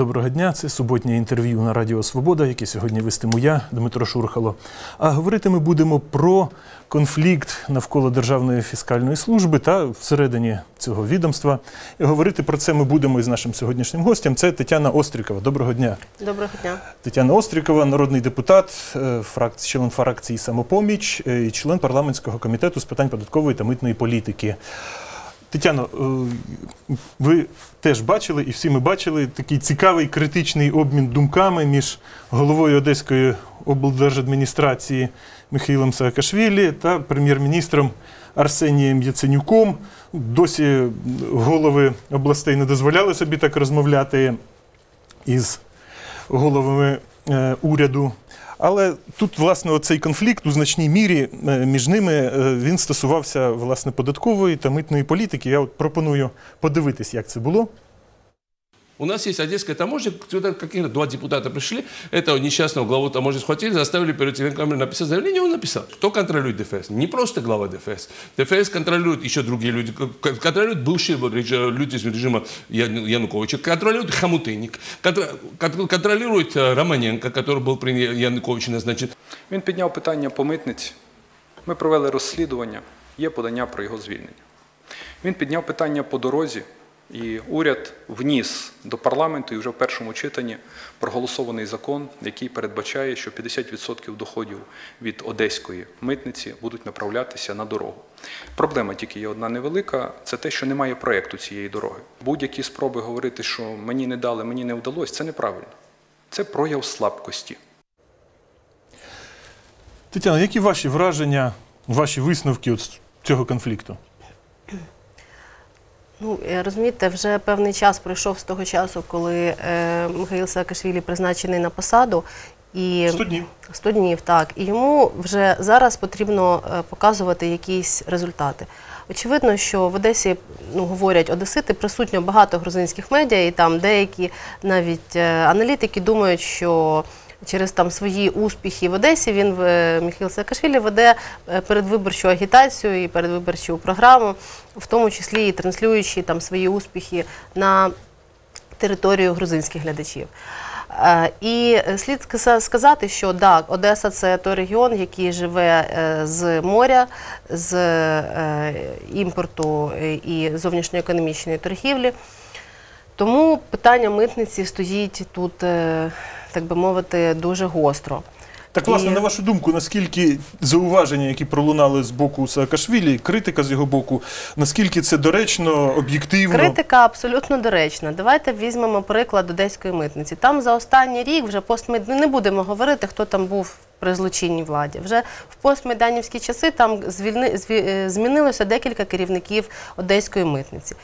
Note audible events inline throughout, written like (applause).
Доброго дня. Це суботнє інтерв'ю на Радіо Свобода, яке сьогодні вестиму я, Дмитро Шурхало. А говорити ми будемо про конфлікт навколо Державної фіскальної служби та всередині цього відомства. І говорити про це ми будемо із нашим сьогоднішнім гостем. Це Тетяна Острікова. Доброго дня. Доброго дня. Тетяна Острікова, народний депутат, е, член фракції Самопоміч е, і член парламентського комітету з питань податкової та митної політики. Тетяно, е, ви теж бачили, і всі ми бачили такий цікавий критичний обмін думками між головою Одеської облдержадміністрації Михайлом Саакашвілі та прем'єр-міністром Арсенієм Яценюком. Досі голови областей не дозволяли собі так розмовляти із головами е, уряду. Але тут, власне, цей конфлікт у значній мірі е, між ними е, він стосувався власне податкової та митної політики. Я от пропоную подивитись, як це було. У нас есть Одесская таможня, сюда какие-то два депутата пришли, этого несчастного главу таможни схватили, заставили перед телекамерой написать заявление, он написал. Кто контролирует ДФС? Не просто глава ДФС. ДФС контролирует еще другие люди, К- контролируют бывшие вот реж- люди из режима Яну- Януковича, контролирует Хамутыник, контр- кон- контролирует э, Романенко, который был при Януковиче назначен. Він підняв питання по митниці. Ми провели розслідування, є подання про його звільнення. Він підняв питання по дорозі, І уряд вніс до парламенту і вже в першому читанні проголосований закон, який передбачає, що 50% доходів від одеської митниці будуть направлятися на дорогу. Проблема тільки є одна невелика: це те, що немає проєкту цієї дороги. Будь-які спроби говорити, що мені не дали, мені не вдалося, це неправильно. Це прояв слабкості. Тетяна, які ваші враження, ваші висновки от цього конфлікту? Ну, е, розумієте, вже певний час пройшов з того часу, коли е, Михайло Саакашвілі призначений на посаду. І 100 днів. 100 днів, так. І йому вже зараз потрібно е, показувати якісь результати. Очевидно, що в Одесі ну, говорять одесити, присутньо багато грузинських медіа, і там деякі навіть аналітики думають, що через там свої успіхи в Одесі він е, Михайло Саакашвілі веде е, передвиборчу агітацію і передвиборчу програму, в тому числі і транслюючи там свої успіхи на територію грузинських глядачів. Е, І слід сказати, що да, Одеса це той регіон, який живе з моря, з імпорту і зовнішньоекономічної торгівлі. Тому питання митниці стоїть тут, так би мовити, дуже гостро. Так, власне, І- на вашу думку, наскільки зауваження, які пролунали з боку Саакашвілі, критика з його боку, наскільки це доречно, об'єктивно? Критика абсолютно доречна. Давайте візьмемо приклад одеської митниці. Там за останній рік вже постмед... не будемо говорити, хто там був при злочинній владі. Вже в постмайданівські часи там е, змінилося декілька керівників одеської митниці.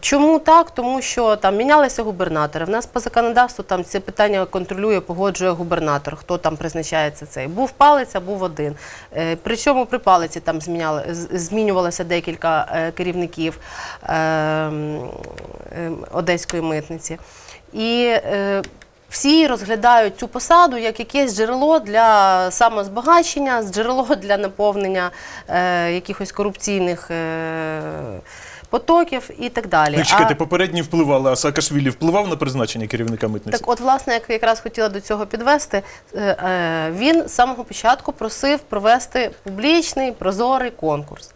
Чому так? Тому що там мінялися губернатори. В нас по законодавству там це питання контролює, погоджує губернатор, хто там призначається цей. Був палиця, був один. Е, Причому при палиці там змінювалося декілька е, керівників е, м, е, одеської митниці. І всі розглядають цю посаду як якесь джерело для самозбагачення, джерело для наповнення е, якихось корупційних. Е, Потоків і так далі. Ну, чекайте, А- попередні впливали, а Саакашвілі впливав на призначення керівника митниці? так, от, власне, як якраз хотіла до цього підвести, е, е, він з самого початку просив провести публічний прозорий конкурс.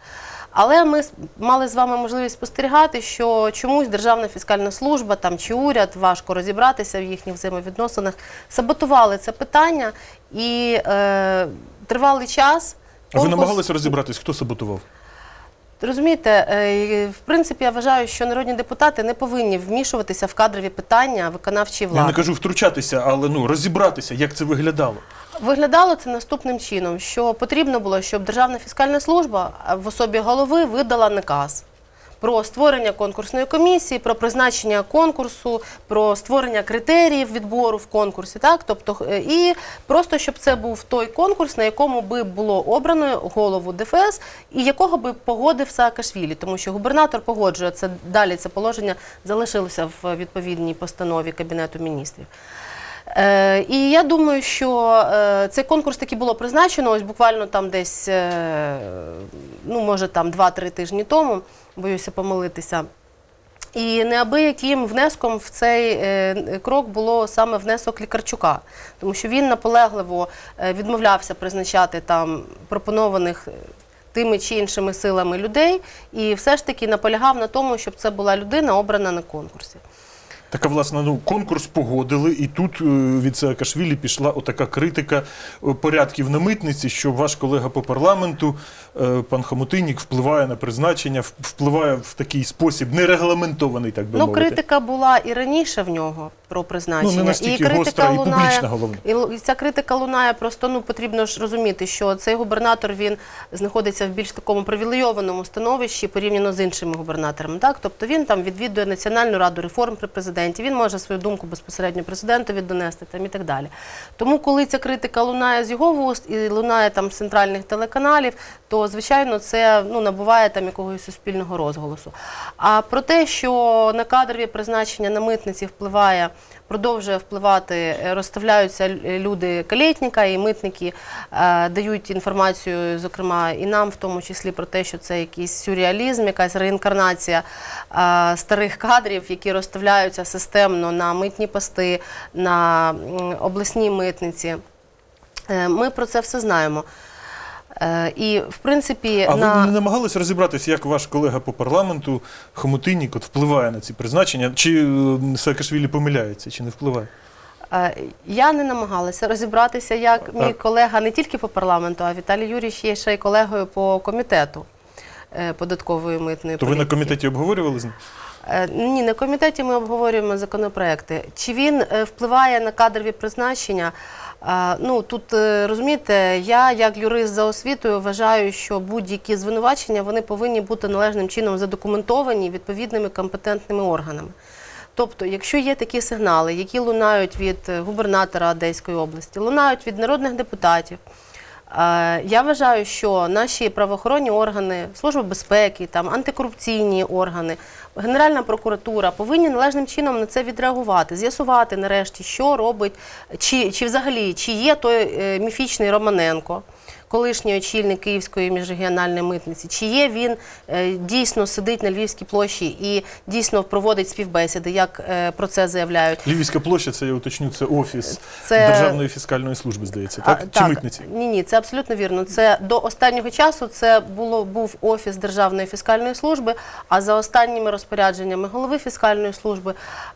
Але ми мали з вами можливість спостерігати, що чомусь Державна фіскальна служба там чи уряд важко розібратися в їхніх взаємовідносинах, саботували це питання і е, тривалий час. А ви намагалися розібратись, хто саботував? Розумієте, е, в принципі, я вважаю, що народні депутати не повинні вмішуватися в кадрові питання виконавчої влади. Я не кажу втручатися, але ну розібратися, як це виглядало. Виглядало це наступним чином, що потрібно було, щоб Державна фіскальна служба в особі голови видала наказ про створення конкурсної комісії, про призначення конкурсу, про створення критеріїв відбору в конкурсі. Так? Тобто, е, і просто щоб це був той конкурс, на якому би було обрано голову ДФС і якого би погодив Саакашвілі, тому що губернатор погоджує це далі. Це положення залишилося в відповідній постанові Кабінету міністрів. Е, і я думаю, що е, цей конкурс таки було призначено ось буквально там десь, е, ну може там 2-3 тижні тому, боюся помилитися. І неабияким внеском в цей крок було саме внесок Лікарчука, тому що він наполегливо відмовлявся призначати там пропонованих тими чи іншими силами людей, і все ж таки наполягав на тому, щоб це була людина обрана на конкурсі. Така, власне, ну, конкурс погодили, і тут е, від Саакашвілі пішла отака критика е, порядків на митниці, що ваш колега по парламенту, е, пан Хамотинік, впливає на призначення, впливає в такий спосіб, нерегламентований, так би Ну, мовити. критика була і раніше в нього про призначення. Ну, не настільки гостра і головне. І і ця критика лунає просто ну потрібно ж розуміти, що цей губернатор він знаходиться в більш такому привілейованому становищі порівняно з іншими губернаторами. Так, тобто він там відвідує Національну раду реформ при президенті. Він може свою думку безпосередньо президентові донести там і так далі. Тому, коли ця критика лунає з його вуст і лунає там з центральних телеканалів, то звичайно це ну набуває там якогось суспільного розголосу. А про те, що на кадрові призначення на митниці впливає продовжує впливати, розставляються люди калєтніка і митники е, дають інформацію, зокрема, і нам в тому числі про те, що це якийсь сюрреалізм, якась реінкарнація е, старих кадрів, які розставляються системно на митні пости, на м, обласній митниці. Е, Ми про це все знаємо. Е, І, в принципі, А на... ви не намагалися розібратися, як ваш колега по парламенту Хамотинік от впливає на ці призначення? Чи е, Саакашвілі помиляється, чи не впливає? Е, Я не намагалася розібратися, як мій колега не тільки по парламенту, а Віталій Юрійович є ще й колегою по комітету податкової митної То ви на комітеті обговорювали з ним? Ні, на комітеті ми обговорюємо законопроекти. Чи він впливає на кадрові призначення? Ну тут е, розумієте, я як юрист за освітою вважаю, що будь-які звинувачення вони повинні бути належним чином задокументовані відповідними компетентними органами. Тобто, якщо є такі сигнали, які лунають від е, губернатора Одеської області, лунають від народних депутатів. е, Я вважаю, що наші правоохоронні органи, Служба безпеки, там антикорупційні органи, Генеральна прокуратура повинні належним чином на це відреагувати, з'ясувати нарешті, що робить, чи, чи взагалі чи є той е, міфічний Романенко, колишній очільник Київської міжрегіональної митниці, чи є він е, дійсно сидить на Львівській площі і дійсно проводить співбесіди, як е, про це заявляють. Львівська площа, це я уточню, це офіс Це- Державної фіскальної служби, здається, так? А, Чи митниці? Ні, ні, це абсолютно вірно. Це до останнього часу це було був офіс Державної фіскальної служби. А за останніми розпорядженнями голови фіскальної служби,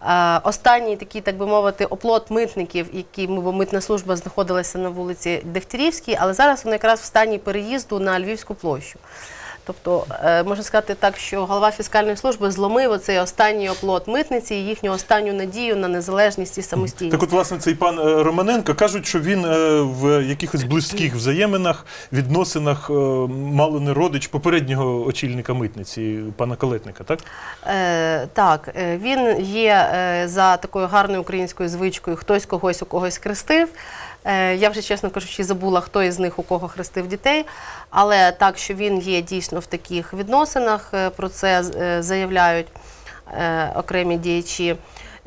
е, останній такий, так би мовити, оплот митників, які митна служба знаходилася на вулиці Дегтярівській, але зараз вона якраз в стані переїзду на Львівську площу. Тобто, е, можна сказати так, що голова фіскальної служби зломив оцей останній оплот митниці і їхню останню надію на незалежність і самостійність. Так от, власне, цей пан е, Романенко кажуть, що він е, в якихось близьких взаєминах, відносинах мало не родич попереднього очільника митниці, пана Калетника, так? Е, так, він є за такою гарною українською звичкою, хтось когось у когось хрестив. Е, я вже, чесно кажучи, забула, хто із них у кого хрестив дітей. Але так, що він є дійсно в таких відносинах, е, про це е, заявляють окремі діячі.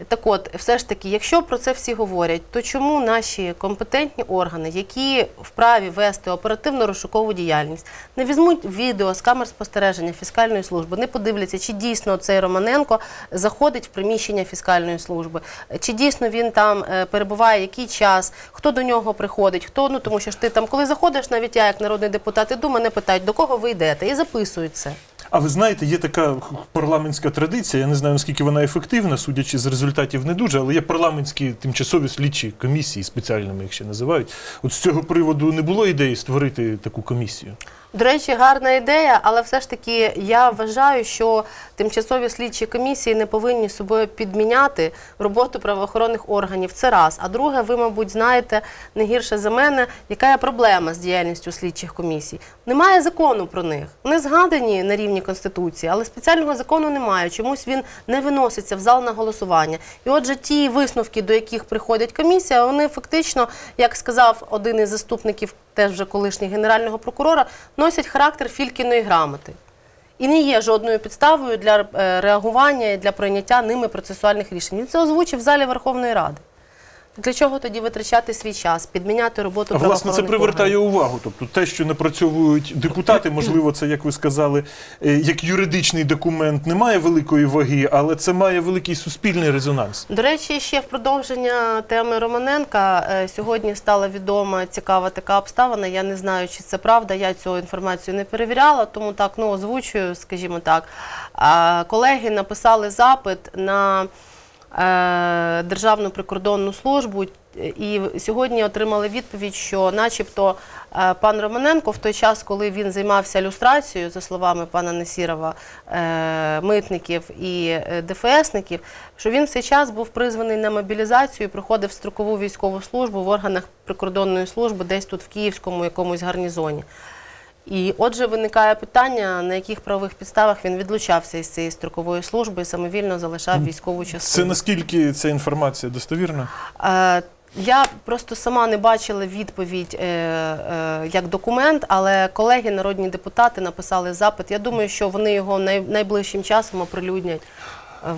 Так от, все ж таки, якщо про це всі говорять, то чому наші компетентні органи, які вправі вести оперативно-розшукову діяльність, не візьмуть відео з камер спостереження фіскальної служби, не подивляться, чи дійсно цей Романенко заходить в приміщення фіскальної служби, чи дійсно він там е, перебуває який час, хто до нього приходить, хто ну тому що ж ти там, коли заходиш, навіть я як народний депутат, іду, мене питають, до кого ви йдете, і записують це. А ви знаєте, є така парламентська традиція, я не знаю, наскільки вона ефективна, судячи з результатів не дуже, але є парламентські тимчасові слідчі комісії, спеціальними їх ще називають. От з цього приводу не було ідеї створити таку комісію? До речі, гарна ідея, але все ж таки я вважаю, що тимчасові слідчі комісії не повинні собою підміняти роботу правоохоронних органів. Це раз. А друге, ви, мабуть, знаєте не гірше за мене, яка є проблема з діяльністю слідчих комісій. Немає закону про них. Вони згадані на рівні конституції, але спеціального закону немає. Чомусь він не виноситься в зал на голосування. І отже, ті висновки, до яких приходить комісія, вони фактично, як сказав один із заступників, теж вже колишнього генерального прокурора, носять характер фількіної грамоти. І не є жодною підставою для е, реагування і для прийняття ними процесуальних рішень. Він це озвучив в залі Верховної Ради. Для чого тоді витрачати свій час, підміняти роботу А власне це привертає органів? увагу. Тобто те, що напрацьовують депутати, можливо, це, як ви сказали, е, як юридичний документ, не має великої ваги, але це має великий суспільний резонанс. До речі, ще в продовження теми Романенка е, сьогодні стала відома цікава така обставина. Я не знаю, чи це правда. Я цю інформацію не перевіряла, тому так ну озвучую, скажімо так. Колеги написали запит на Державну прикордонну службу. І сьогодні отримали відповідь, що, начебто, е, пан Романенко в той час, коли він займався люстрацією, за словами пана Несірова, е, митників і е, ДФСників, що він в цей час був призваний на мобілізацію, і проходив строкову військову службу в органах прикордонної служби, десь тут в Київському якомусь гарнізоні. І отже, виникає питання, на яких правових підставах він відлучався із цієї строкової служби і самовільно залишав військову Це наскільки ця інформація достовірна? Е, Я просто сама не бачила відповідь е, е, як документ, але колеги, народні депутати, написали запит. Я думаю, що вони його най- найближчим часом оприлюднять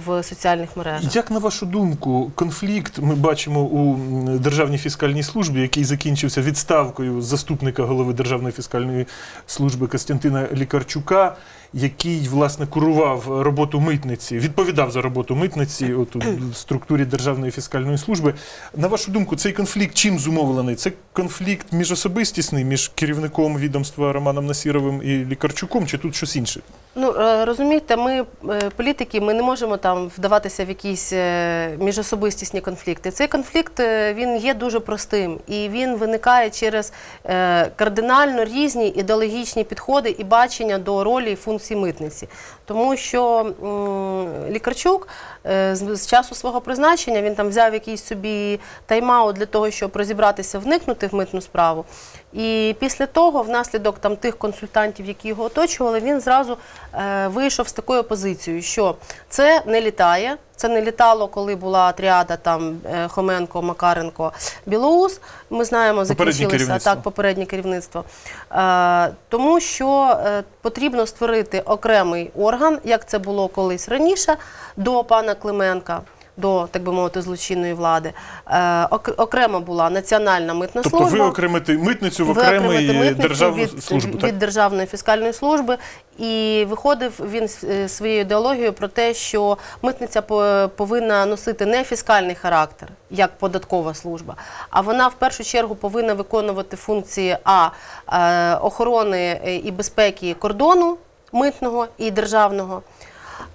в соціальних мережах. Як на вашу думку, конфлікт ми бачимо у Державній фіскальній службі, який закінчився відставкою заступника голови Державної фіскальної служби Костянтина Лікарчука, який власне курував роботу митниці, відповідав за роботу митниці от, у (clears throat) структурі Державної фіскальної служби. На вашу думку, цей конфлікт чим зумовлений? Це конфлікт міжособистісний між керівником відомства Романом Насіровим і Лікарчуком, чи тут щось інше? Ну е, розумієте, ми е, політики, ми не можемо там вдаватися в якісь е, міжособистісні конфлікти. Цей конфлікт він є дуже простим і він виникає через кардинально різні ідеологічні підходи і бачення до ролі і функцій митниці. Тому що Лікарчук з, з часу свого призначення він там взяв якийсь собі тайм-аут для того, щоб розібратися, вникнути в митну справу. І після того, внаслідок там тих консультантів, які його оточували, він зразу е, вийшов з такою позицією, що це не літає. Це не літало, коли була тріада там е, Хоменко, Макаренко, Білоус. Ми знаємо, Попереднє закінчилося так попереднє керівництво. Е, тому що е, потрібно створити окремий орган, як це було колись раніше, до пана Клименка. До так би мовити злочинної влади Е, окремо була національна митна Тобто служба. ви окремите митницю в окремий державну від, службу. від Так? Державної фіскальної служби. І виходив він е, своєю ідеологією про те, що митниця по- повинна носити не фіскальний характер, як податкова служба, а вона в першу чергу повинна виконувати функції а е, охорони е, і безпеки кордону митного і державного.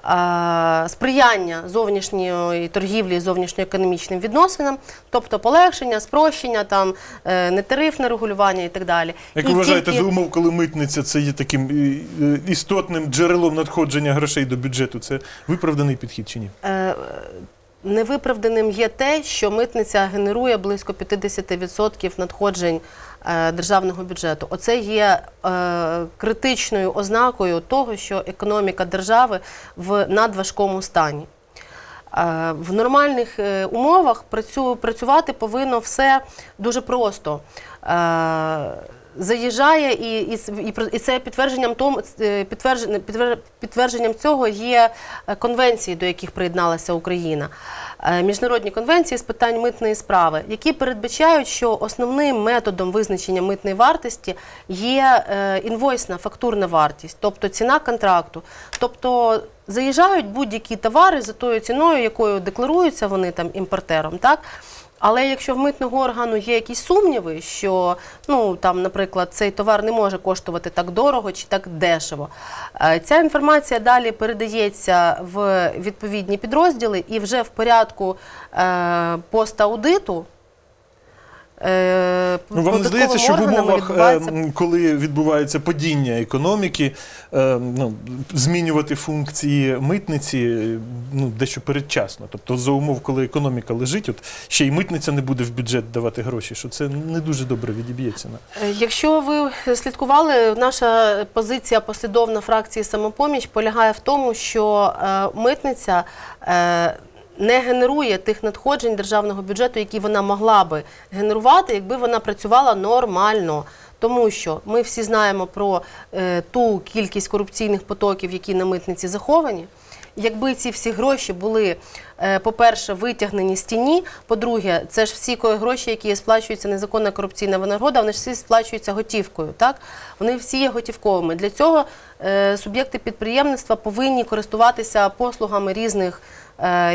Е, Сприяння зовнішньої торгівлі, зовнішньоекономічним відносинам, тобто полегшення, спрощення, там е, нетарифне регулювання і так далі. Як І ви вважаєте, тільки- за умов, коли митниця це є таким е, істотним джерелом надходження грошей до бюджету, це виправданий підхід чи ні? Невиправданим є те, що митниця генерує близько 50% надходжень державного бюджету. Оце є е, критичною ознакою того, що економіка держави в надважкому стані. Е, В нормальних е, умовах працювати повинно все дуже просто. Е, Заїжджає і, і, і, це підтвердженням тому е, підтвердження- підтвер- підтвердженням цього є е, конвенції, до яких приєдналася Україна. Е, Міжнародні конвенції з питань митної справи, які передбачають, що основним методом визначення митної вартості є е, інвойсна фактурна вартість, тобто ціна контракту. Тобто заїжджають будь-які товари за тою ціною, якою декларуються вони там імпортером, так? Але якщо в митного органу є якісь сумніви, що ну там, наприклад, цей товар не може коштувати так дорого чи так дешево, е, ця інформація далі передається в відповідні підрозділи і вже в порядку е, пост-аудиту. Е, Ну, вам не здається, що в умовах, е, відбувається коли відбувається падіння економіки, е, ну, змінювати функції митниці ну, дещо передчасно. Тобто, за умов, коли економіка лежить, от ще й митниця не буде в бюджет давати гроші, що це не дуже добре відіб'ється. Якщо ви слідкували, наша позиція послідовна фракції самопоміч полягає в тому, що митниця не генерує тих надходжень державного бюджету, які вона могла би генерувати, якби вона працювала нормально. Тому що ми всі знаємо про е, ту кількість корупційних потоків, які на митниці заховані. якби ці всі гроші були, е, по-перше, витягнені з тіні, по-друге, це ж всі гроші, які сплачуються незаконна корупційна винагорода, вони ж всі сплачуються готівкою. Так? Вони всі є готівковими. Для цього е, суб'єкти підприємництва повинні користуватися послугами різних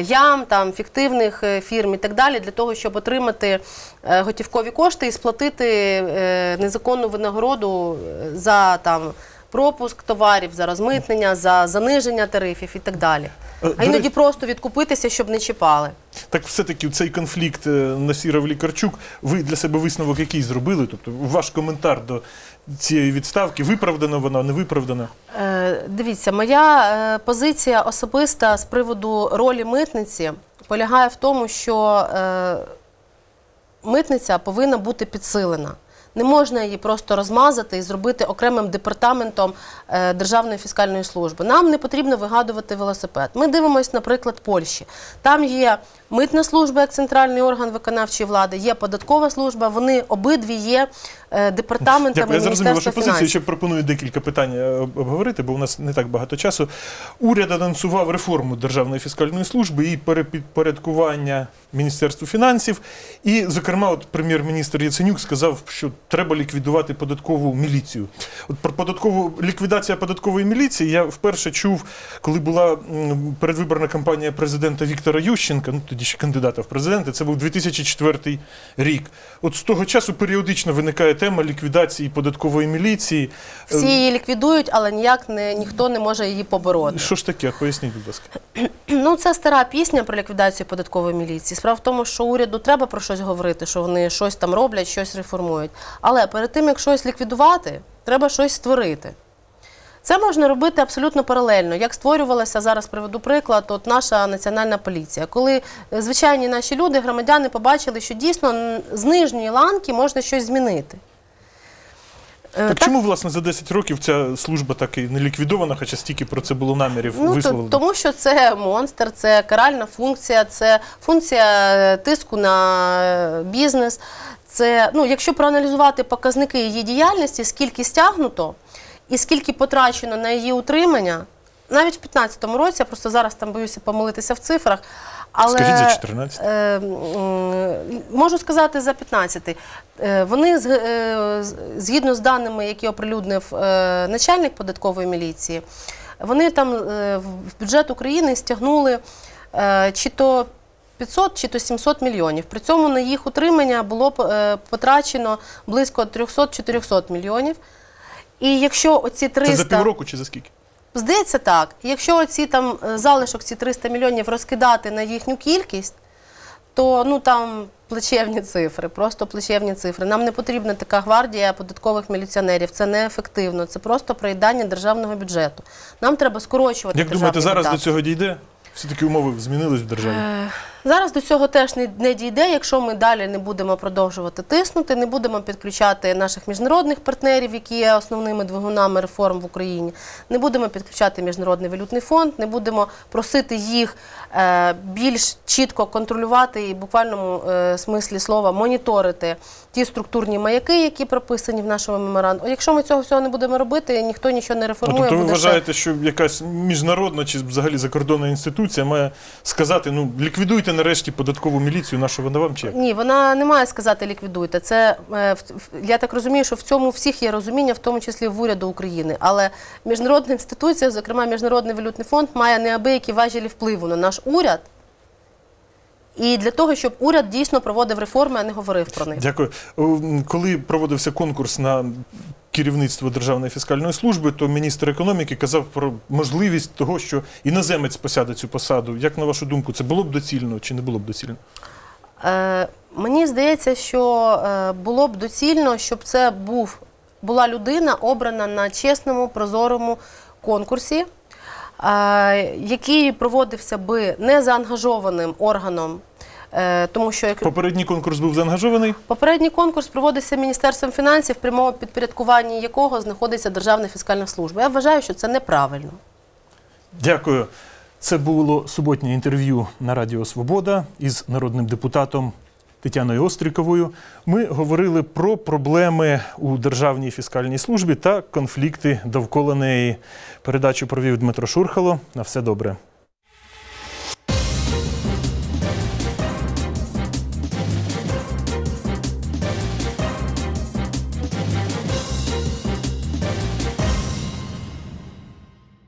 ям, там, фіктивних е, фірм і так далі, для того, щоб отримати е, готівкові кошти і сплатити е, незаконну винагороду е, за там. Пропуск товарів за розмитнення, за заниження тарифів і так далі. Е, А іноді просто відкупитися, щоб не чіпали. Так все-таки цей конфлікт е, Насіров Лікарчук, ви для себе висновок який зробили? Тобто ваш коментар до цієї відставки, виправдана вона, не виправдана? Е, Дивіться, моя е, позиція особиста з приводу ролі митниці полягає в тому, що е, митниця повинна бути підсилена. Не можна її просто розмазати і зробити окремим департаментом Державної фіскальної служби. Нам не потрібно вигадувати велосипед. Ми дивимося, наприклад, Польщі. Там є митна служба як центральний орган виконавчої влади, є податкова служба. Вони обидві є департаментами Дякую, я зрозумів вашу Міністерства позицію. фінансів. Ще пропоную декілька питань е, обговорити, бо у нас не так багато часу. Уряд анонсував реформу Державної фіскальної служби і перепідпорядкування Міністерству фінансів. І, зокрема, от прем'єр-міністр Яценюк сказав, що треба ліквідувати податкову міліцію. От про податкову ліквідація податкової міліції я вперше чув, коли була передвиборна кампанія президента Віктора Ющенка, ну тоді ще кандидата в президенти. Це був 2004 рік. От з того часу періодично виникає тема ліквідації податкової міліції. Всі її ліквідують, але ніяк не ніхто не може її побороти. Що ж таке? Поясніть, будь ласка. (clears throat) Ну, це стара пісня про ліквідацію податкової міліції. Справа в тому, що уряду треба про щось говорити, що вони щось там роблять, щось реформують. Але перед тим, як щось ліквідувати, треба щось створити. Це можна робити абсолютно паралельно. Як створювалася зараз, приведу приклад, от наша національна поліція. Коли е, звичайні наші люди, громадяни, побачили, що дійсно з нижньої ланки можна щось змінити. Е, Так чому, власне, за 10 років ця служба так і не ліквідована, хоча стільки про це було намірів Ну, висловлено? тому що це монстр, це каральна функція, це функція е, тиску на е, бізнес. Це, ну, якщо проаналізувати показники її діяльності, скільки стягнуто і скільки потрачено на її утримання, навіть в 2015 році, я просто зараз там боюся помилитися в цифрах. Але, Скажіть за 14. Е, м, можу сказати за 15. Е, Вони е, згідно з даними, які оприлюднив е, начальник податкової міліції, вони там е, в бюджет України стягнули е, чи то 500 чи то 700 мільйонів. При цьому на їх утримання було е, потрачено близько 300-400 мільйонів. І якщо оці 300... Це за півроку чи за скільки? Здається, так. Якщо оці там е, залишок, ці 300 мільйонів розкидати на їхню кількість, то ну там плечевні цифри, просто плечевні цифри. Нам не потрібна така гвардія податкових міліціонерів. Це неефективно. Це просто проїдання державного бюджету. Нам треба скорочувати. Як думаєте, зараз до цього дійде? Все-таки умови змінились в державі. Зараз до цього теж не, не дійде, якщо ми далі не будемо продовжувати тиснути, не будемо підключати наших міжнародних партнерів, які є основними двигунами реформ в Україні, не будемо підключати Міжнародний валютний фонд, не будемо просити їх е, більш чітко контролювати і в буквальному е, смислі слова моніторити ті структурні маяки, які прописані в нашому меморандумі. Якщо ми цього всього не будемо робити, ніхто нічого не Ну, реформує. тобто ви буде ще- вважаєте, що якась міжнародна чи взагалі закордонна інституція має сказати, ну ліквідуйте нарешті податкову міліцію, нашу вона вам чи? Ні, вона не має сказати ліквідуйте. Це е, я так розумію, що в цьому всіх є розуміння, в тому числі в уряду України. Але міжнародна інституція, зокрема Міжнародний валютний фонд, має неабиякі важелі впливу на наш уряд. І для того, щоб уряд дійсно проводив реформи, а не говорив про них. Дякую. Коли проводився конкурс на керівництво Державної фіскальної служби, то міністр економіки казав про можливість того, що іноземець посяде цю посаду. Як на вашу думку, це було б доцільно чи не було б доцільно? Е, мені здається, що е, було б доцільно, щоб це був, була людина, обрана на чесному, прозорому конкурсі, е, який проводився би незаангажованим органом. Е, тому що як Попередній конкурс був заангажований. попередній конкурс проводився Міністерством фінансів, в прямому підпорядкуванні якого знаходиться Державна фіскальна служба. Я вважаю, що це неправильно. Дякую. Це було суботнє інтерв'ю на Радіо Свобода із народним депутатом Тетяною Остріковою. Ми говорили про проблеми у Державній фіскальній службі та конфлікти довкола неї. Передачу провів Дмитро Шурхало. На все добре.